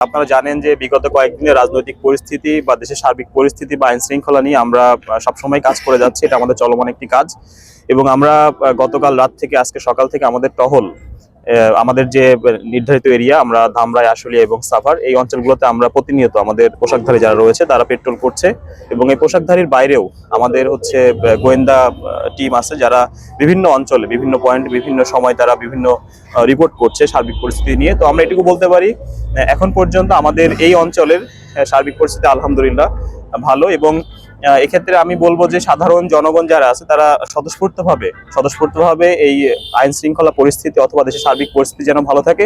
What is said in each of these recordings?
আপনারা জানেন যে বিগত কয়েকদিনের রাজনৈতিক পরিস্থিতি বা দেশের সার্বিক পরিস্থিতি বা আইন শৃঙ্খলা নিয়ে আমরা সবসময় কাজ করে যাচ্ছি। এটা আমাদের চলমান একটি কাজ। এবং আমরা গতকাল রাত থেকে আজকে সকাল থেকে আমাদের টহল আমাদের যে নির্ধারিত এরিয়া আমরা ধামরাই, আশুলিয়া এবং সাভার, এই অঞ্চলগুলোতে আমরা প্রতিনিয়ত আমাদের পোশাকধারী যারা রয়েছে, তারা পেট্রোল করছে এবং এই পোশাকধারীর বাইরেও আমাদের হচ্ছে গোয়েন্দা টিম আছে যারা বিভিন্ন অঞ্চলে, বিভিন্ন পয়েন্ট বিভিন্ন সময় তারা বিভিন্ন রিপোর্ট করছে সার্বিক পরিস্থিতি নিয়ে। তো আমরা এটুকু বলতে পারি এখন পর্যন্ত আমাদের এই অঞ্চলের সার্বিক পরিস্থিতি আলহামদুলিল্লাহ ভালো এবং এক্ষেত্রে আমি বলব যে সাধারণ জনগণ যারা আছে, তারা স্বতঃস্ফূর্তভাবে স্বতঃস্ফূর্তভাবে এই আইন শৃঙ্খলা পরিস্থিতি অথবা দেশের সার্বিক পরিস্থিতি যেন ভালো থাকে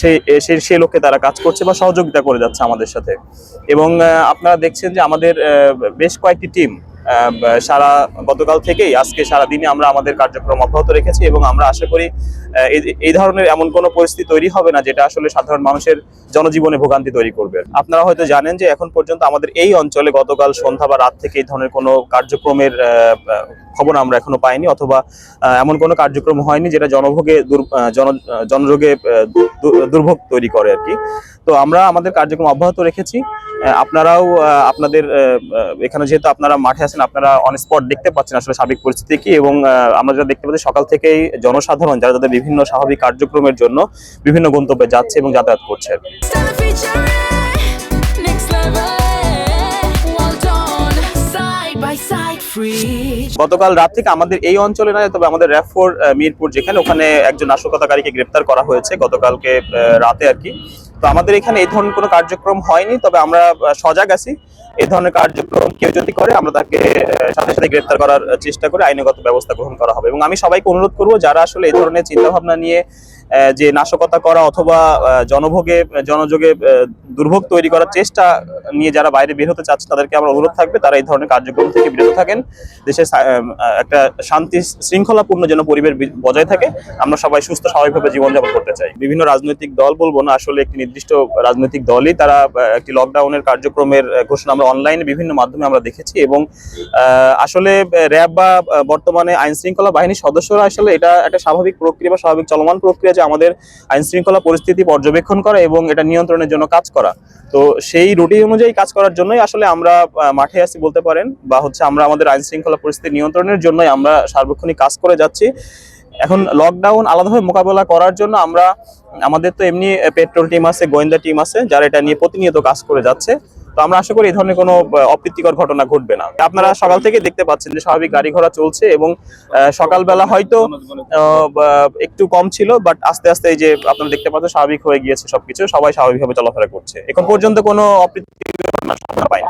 সেই সেই সেই লক্ষ্যে তারা কাজ করছে বা সহযোগিতা করে যাচ্ছে আমাদের সাথে। এবং আপনারা দেখছেন যে আমাদের বেশ কয়েকটি টিম সারা গতকাল থেকেই, আজকে সারা দিনে আমরা আমাদের কার্যক্রম অব্যাহত রেখেছি এবং আমরা আশা করি এই- ধরনের এমন কোনো পরিস্থিতি তৈরি হবে না যেটা আসলে সাধারণ মানুষের জনজীবনে ভোগান্তি তৈরি করবে। আপনারা হয়তো জানেন যে এখন পর্যন্ত আমাদের এই অঞ্চলে গতকাল সন্ধ্যা বা রাত থেকে এই ধরনের কোনো কার্যক্রমের খবর আমরা এখনও পাইনি অথবা এমন কোনো কার্যক্রম হয়নি যেটা জনভোগে জনরোগে দুর্ভোগ তৈরি করে আর কি। তো আমরা আমাদের কার্যক্রম অব্যাহত রেখেছি। আপনারাও আপনাদের এখানে যেহেতু আপনারা মাঠে আছেন, আপনারা অন স্পট দেখতে পাচ্ছেন আসলে সার্বিক পরিস্থিতি কি এবং আমরা যেটা দেখতে পাচ্ছি সকাল থেকেই জনসাধারণ, যারা তাদের বিভিন্ন স্বাভাবিক কার্যক্রমের জন্য বিভিন্ন গন্তব্যে যাচ্ছে এবং যাতায়াত করছে. গতকাল রাত থেকে আমাদের এই অঞ্চলে নয়, তবে আমাদের র্যাফোর মিরপুর যেখানে, ওখানে একজন নাশকতাকারীকে গ্রেপ্তার করা হয়েছে গতকালকে রাতে আর কি তো আমাদের এখানে এই ধরনের কোনো কার্যক্রম হয়নি, তবে আমরা সজাগ আছি। এই ধরনের কার্যক্রম কেউ যদি করে, আমরা তাকে সাথে সাথে গ্রেপ্তার করার চেষ্টা করে আইনগত ব্যবস্থা গ্রহণ করা হবে। এবং আমি সবাইকে অনুরোধ করব, যারা আসলে এই ধরনের চিন্তা ভাবনা নিয়ে যে নাশকতা করা অথবা জনভোগে, জনযোগে দুর্ভোগ তৈরি করার চেষ্টা নিয়ে যারা বাইরে বের হতে চাচ্ছে, তাদেরকে আমার অনুরোধ থাকবে। তারা এই ধরনের কার্যক্রম থেকে বিরত থাকেন। দেশে একটা শান্তি শৃঙ্খলাপূর্ণ যেন পরিবেশ বজায় থাকে। আমরা সবাই সুস্থ, স্বাভাবিকভাবে জীবনযাপন করতে চাই। বিভিন্ন রাজনৈতিক দল, বলব না, আসলে একটি নির্দিষ্ট রাজনৈতিক দলই তারা একটি লকডাউনের কার্যক্রমের ঘোষণা আমরা অনলাইনে বিভিন্ন মাধ্যমে আমরা দেখেছি এবং আসলে র্যাব বা বর্তমানে আইন শৃঙ্খলা বাহিনীর সদস্যরা আসলে এটা একটা স্বাভাবিক প্রক্রিয়া বা স্বাভাবিক চলমান প্রক্রিয়া যে আমাদের আইন শৃঙ্খলা পরিস্থিতি পর্যবেক্ষণ করা এবং এটা নিয়ন্ত্রণের জন্য কাজ করা। তো সেই রুটিন অনুযায়ী কাজ করার জন্যই আসলে আমরা মাঠে আছি বলতে পারেন, বা হচ্ছে আমরা আমাদের আইন শৃঙ্খলা পরিস্থিতি নিয়ন্ত্রণের জন্যই আমরা সার্বক্ষণিক কাজ করে যাচ্ছি। এখন লকডাউন আলাদাভাবে মোকাবেলা করার জন্য আমরা, আমাদের তো এমনি পেট্রোল টিম আছে, গোয়েন্দা টিম আছে, যারা এটা নিয়ে প্রতিনিয়ত কাজ করে যাচ্ছে। তো আমরা আশা করি এই ধরনের কোনো অপ্রীতিকর ঘটনা ঘটবে না। আপনারা সকাল থেকে দেখতে পাচ্ছেন যে স্বাভাবিক গাড়ি ঘোড়া চলছে এবং সকালবেলা হয়তো একটু কম ছিল বাট আস্তে আস্তে এই যে আপনারা দেখতে পাচ্ছেন স্বাভাবিক হয়ে গিয়েছে সবকিছু। সবাই স্বাভাবিকভাবে চলাফেরা করছে। এখন পর্যন্ত কোনো অপ্রীতিকর ঘটনা পাই